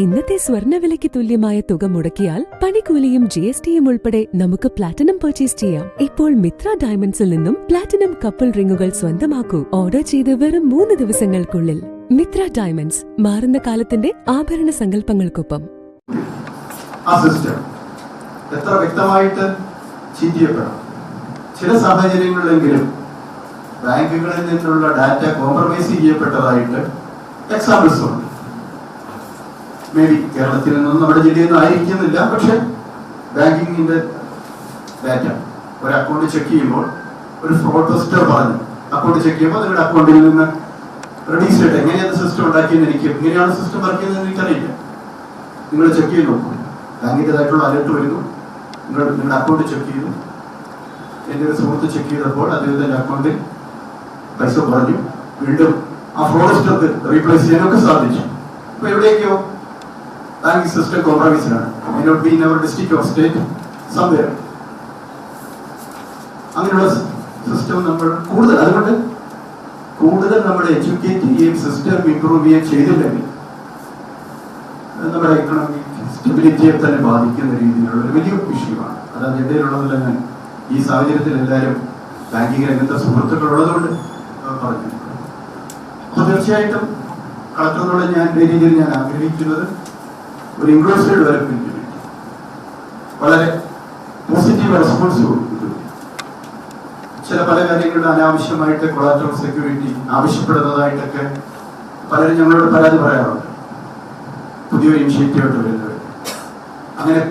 ഇന്നത്തെ സ്വർണവിലയ്ക്ക് തുല്യമായ തുക മുടക്കിയാൽ പണിക്കൂലിയും ജി എസ് ടിയും ഉൾപ്പെടെ നമുക്ക് പ്ലാറ്റിനം പർച്ചേസ് ചെയ്യാം. ഇപ്പോൾ മിത്ര ഡയമണ്ട്സിൽ നിന്നും പ്ലാറ്റിനം കപ്പിൾ റിങ്ങുകൾ സ്വന്തമാക്കൂ. ഓർഡർ ചെയ്ത് വെറും മൂന്ന് ദിവസങ്ങൾക്കുള്ളിൽ. മിത്ര ഡയമണ്ട്സ് മാറുന്ന കാലത്തിന്റെ ആഭരണ സങ്കല്പങ്ങൾക്കൊപ്പം. എത്ര വ്യക്തമായിട്ട് ചില സാഹചര്യങ്ങളിലെങ്കിലും ബാങ്കുകളിൽ നിന്നുള്ള ഡാറ്റ കോംപ്രമൈസ് ചെയ്യപ്പെട്ടതായിട്ട് എക്സാമ്പിൾസ് ഉണ്ട്. മേ ബി കേരളത്തിൽ നിന്നും നമ്മുടെ ജില്ലയിൽ നിന്നും ആയിരിക്കുന്നില്ല. പക്ഷെ ബാങ്കിങ്ങിന്റെ ഡാറ്റ ഒരു അക്കൗണ്ട് ചെക്ക് ചെയ്യുമ്പോൾ ഒരു ഫ്രോഡ് ടെസ്റ്റർ പറഞ്ഞു. അക്കൗണ്ട് ചെക്ക് ചെയ്യുമ്പോൾ നിങ്ങളുടെ അക്കൗണ്ടിൽ നിന്ന് റെഡീസ് ചെയ്തിട്ട് എങ്ങനെയാണ് സിസ്റ്റം ഉണ്ടാക്കിയെന്ന് എനിക്ക് എങ്ങനെയാണ് സിസ്റ്റം വർക്ക് ചെയ്യുന്നത് എനിക്കറിയില്ല. നിങ്ങൾ ചെക്ക് ചെയ്ത് നോക്കും. ബാങ്കിന്റെതായിട്ടുള്ള അലർട്ട് വരുന്നു. നിങ്ങൾ നിങ്ങളുടെ അക്കൗണ്ട് ചെക്ക് ചെയ്തു. എന്റെ ഒരു സുഹൃത്ത് ചെക്ക് ചെയ്തപ്പോൾ അദ്ദേഹത്തിന്റെ അക്കൗണ്ടിൽ പൈസ കുറഞ്ഞു. വീണ്ടും ആ ഫ്രോഡസ്റ്റർക്ക് റീപ്ലേസ് ചെയ്യാനൊക്കെ സാധിച്ചു. Banking system may not be in our district of state സംവേ അങ്ങനെയുള്ള സിസ്റ്റം നമ്മൾ കൂടുതൽ അതുകൊണ്ട് കൂടുതൽ നമ്മൾ എഡ്യൂക്കേറ്റ് ചെയ്യുകയും സിസ്റ്റം ഇംപ്രൂവ് ചെയ്യുകയും ചെയ്തില്ലെങ്കിൽ നമ്മുടെ എക്കണോമിക് സ്റ്റെബിലിറ്റിയെ തന്നെ ബാധിക്കുന്ന രീതിയിലുള്ള ഒരു വലിയ വിഷയമാണ്. അത് അജണ്ടയിലുള്ളതിൽ ഞാൻ ഈ സാഹചര്യത്തിൽ എല്ലാവരും ബാങ്കിങ് രംഗത്തെ സുഹൃത്തുക്കളുള്ളതുകൊണ്ട് പറഞ്ഞു അപ്പൊ തീർച്ചയായിട്ടും കളക്ടറിനോട് ഞാൻ രീതിയിൽ ഞാൻ ആഗ്രഹിക്കുന്നത് ഒരു ഇൻക്ലൂസീവ് ഡെവലപ്മെന്റിന് വേണ്ടി വളരെ പോസിറ്റീവ് റെസ്പോൺസ് കൊടുക്കുന്നു ചില പല കാര്യങ്ങളുടെ അനാവശ്യമായിട്ട് കൊളാറ്ററൽ സെക്യൂരിറ്റി ആവശ്യപ്പെടുന്നതായിട്ടൊക്കെ പലരും ഞങ്ങളോട് പരാതി പറയാറുണ്ട്. പുതിയൊരു ഇനിഷ്യേറ്റീവായിട്ട് വരുന്നവർ. അങ്ങനെ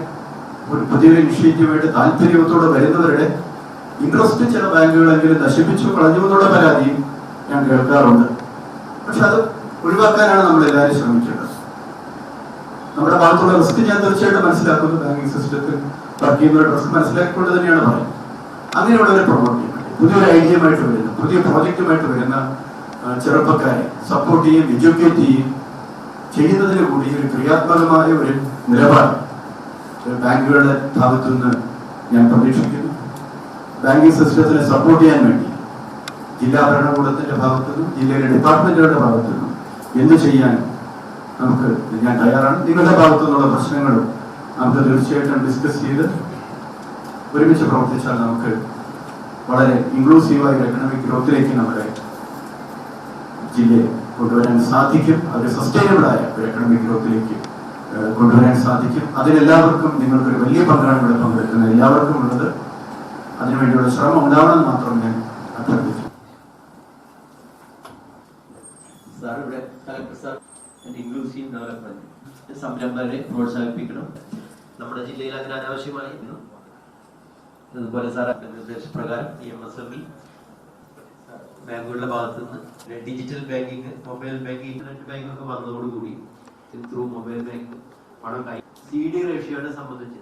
ഒരു പുതിയൊരു ഇനിഷ്യേറ്റീവായിട്ട് താല്പര്യത്തോടെ വരുന്നവരുടെ ഇൻട്രസ്റ്റ് ചില ബാങ്കുകളെങ്കിലും നശിപ്പിച്ചു കളഞ്ഞു എന്നുള്ള പരാതിയും ഞാൻ കേൾക്കാറുണ്ട്. പക്ഷെ അത് ഒഴിവാക്കാനാണ് നമ്മൾ എല്ലാവരും ശ്രമിക്കേണ്ടത്. നമ്മുടെ ഭാഗത്തുള്ള റിസ്ക് ഞാൻ തീർച്ചയായിട്ടും മനസ്സിലാക്കുന്നു. ബാങ്കിങ് സിസ്റ്റത്തിൽ വർക്ക് ചെയ്യുന്ന റിസ്ക് മനസ്സിലാക്കിക്കൊണ്ട് തന്നെയാണ് പറയുന്നത്. അങ്ങനെയുള്ളവരെ പ്രൊമോട്ട് ചെയ്യുന്നത്. പുതിയൊരു ഐഡിയയുമായിട്ട് വരുന്ന പുതിയ പ്രോജക്റ്റുമായിട്ട് വരുന്ന ചെറുപ്പക്കാരെ സപ്പോർട്ട് ചെയ്യും എഡ്യൂക്കേറ്റ് ചെയ്യും ചെയ്യുന്നതിന് കൂടി ഒരു ക്രിയാത്മകമായ ഒരു നിലപാട് ബാങ്കുകളുടെ ഭാഗത്തു നിന്ന് ഞാൻ പ്രതീക്ഷിക്കുന്നു. ബാങ്കിങ് സിസ്റ്റത്തിനെ സപ്പോർട്ട് ചെയ്യാൻ വേണ്ടി ജില്ലാ ഭരണകൂടത്തിന്റെ ഭാഗത്തു നിന്നും ജില്ലയിലെ ഡിപ്പാർട്ട്മെന്റുകളുടെ ഭാഗത്തു നിന്നും എന്ത് ചെയ്യാൻ നമുക്ക് ഞാൻ തയ്യാറാണ്. നിങ്ങളുടെ ഭാഗത്തു നിന്നുള്ള പ്രശ്നങ്ങളും നമുക്ക് തീർച്ചയായിട്ടും ഡിസ്കസ് ചെയ്ത് ഒരുമിച്ച് പ്രവർത്തിച്ചാൽ നമുക്ക് വളരെ ഇൻക്ലൂസീവായ എക്കണോമിക് ഗ്രോത്തിലേക്ക് നമ്മുടെ ജില്ലയെ കൊണ്ടുവരാൻ സാധിക്കും. അത് സസ്റ്റൈനബിൾ ആയ ഒരു എക്കണോമിക് ഗ്രോത്തിലേക്ക് കൊണ്ടുവരാൻ സാധിക്കും. അതിനെല്ലാവർക്കും നിങ്ങൾക്കൊരു വലിയ പങ്കാണ് ഇവിടെ പങ്കെടുക്കുന്നത് എല്ലാവർക്കും ഉള്ളത്. അതിനുവേണ്ടിയുള്ള ശ്രമം ഉണ്ടാവണമെന്ന് മാത്രം ഞാൻ അഭ്യർത്ഥിച്ചു സാർ ഇവിടെ കലക്ടർ സാർ. ഇൻക്ലൂസീവ് ഡെവലപ്മെന്റ് സംരംഭകരെ പ്രോത്സാഹിപ്പിക്കണം. നമ്മുടെ ജില്ലയിൽ അതിന് അനാവശ്യമായിരുന്നു അതുപോലെ സാർ നിർദ്ദേശപ്രകാരം E M S M E ബാങ്കുകളുടെ ഭാഗത്തു നിന്ന് digital banking mobile banking internet banking ഒക്കെ വന്നതോടുകൂടി ത്രൂ മൊബൈൽ ബാങ്കിങ് പണം കൈ സി ഡി റേഷ്യോനെ സംബന്ധിച്ച്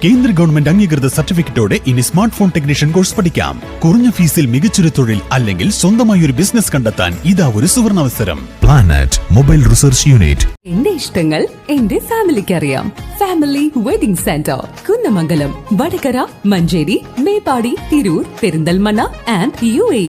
കേന്ദ്ര ഗവൺമെന്റ് അംഗീകൃത സർട്ടിഫിക്കറ്റോടെ ഇനി സ്മാർട്ട് ഫോൺ ടെക്നീഷ്യൻ കോഴ്സ് പഠിക്കാം. കുറഞ്ഞ ഫീസിൽ മികച്ചൊരു തൊഴിൽ അല്ലെങ്കിൽ സ്വന്തമായി ഒരു ബിസിനസ് കണ്ടെത്താൻ ഇതാ ഒരു സുവർണാവസരം പ്ലാനറ്റ് മൊബൈൽ റിസർച്ച് യൂണിറ്റ് എന്റെ ഇഷ്ടങ്ങൾ എന്റെ ഫാമിലിക്ക് അറിയാം family wedding centre Kunnamangalam Vadakara Manjeri Meppadi Tirur Perinthalmanna and U A